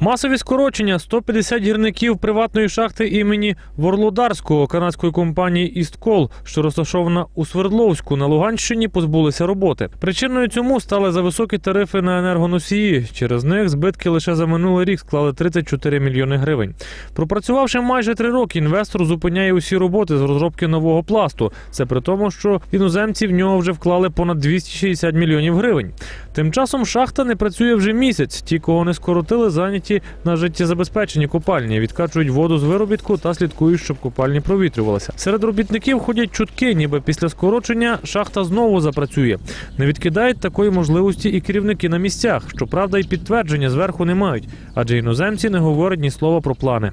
Масові скорочення 150 гірників приватної шахти імені Ворлодарського канадської компанії «Істкол», що розташована у Свердловську на Луганщині, позбулися роботи. Причиною цьому стали за високі тарифи на енергоносії. Через них збитки лише за минулий рік склали 34 мільйони гривень. Пропрацювавши майже три роки, інвестор зупиняє усі роботи з розробки нового пласту. Це при тому, що іноземці в нього вже вклали понад 260 мільйонів гривень. Тим часом шахта не працює вже місяць. Ті, кого не скоротили, зайняті на життєзабезпеченні копальні, відкачують воду з виробітку та слідкують, щоб копальні провітрювалися. Серед робітників ходять чутки, ніби після скорочення шахта знову запрацює. Не відкидають такої можливості і керівники на місцях. Щоправда, і підтвердження зверху не мають, адже іноземці не говорять ні слова про плани.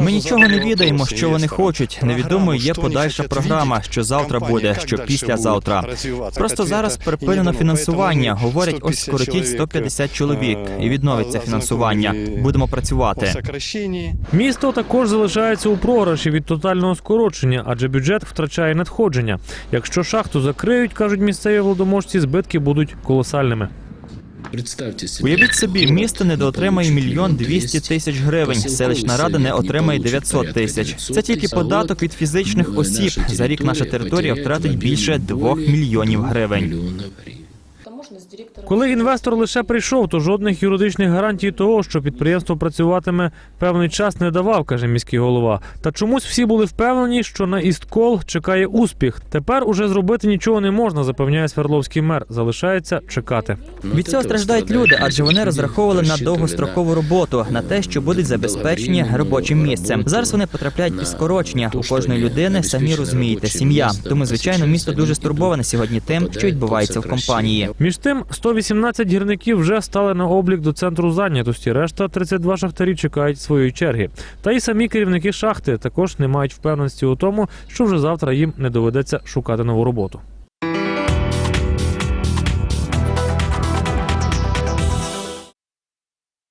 Ми нічого не відаємо, що вони хочуть. Невідомою є подальша програма, що завтра буде, що післязавтра. Просто зараз припинено фінансування. Говорять, ось скоротіть 150 чоловік і відновиться фінансування. Будемо працювати. Місто також залишається у програші від тотального скорочення, адже бюджет втрачає надходження. Якщо шахту закриють, кажуть місцеві владоможці, збитки будуть колосальними. Представьте себе. Уявіть собі, місто недоотримає мільйон двісті тисяч гривень. Селищна рада не отримає 900 тисяч. Це тільки податок від фізичних осіб. За рік наша територія втратить більше 2 мільйонів гривень. Коли інвестор лише прийшов, то жодних юридичних гарантій того, що підприємство працюватиме певний час, не давав, каже міський голова. Та чомусь всі були впевнені, що на Істкол чекає успіх. Тепер уже зробити нічого не можна, запевняє Свердловський мер. Залишається чекати. Від цього страждають люди, адже вони розраховували на довгострокову роботу, на те, що будуть забезпечені робочим місцем. Зараз вони потрапляють під скорочення. У кожної людини самі розумієте, сім'я. Тому, звичайно, місто дуже стурбоване сьогодні тим, що відбувається в компанії. Між тим, 118 гірників вже стали на облік до центру зайнятості. Решта 32 шахтарі чекають своєї черги. Та й самі керівники шахти також не мають впевненості у тому, що вже завтра їм не доведеться шукати нову роботу.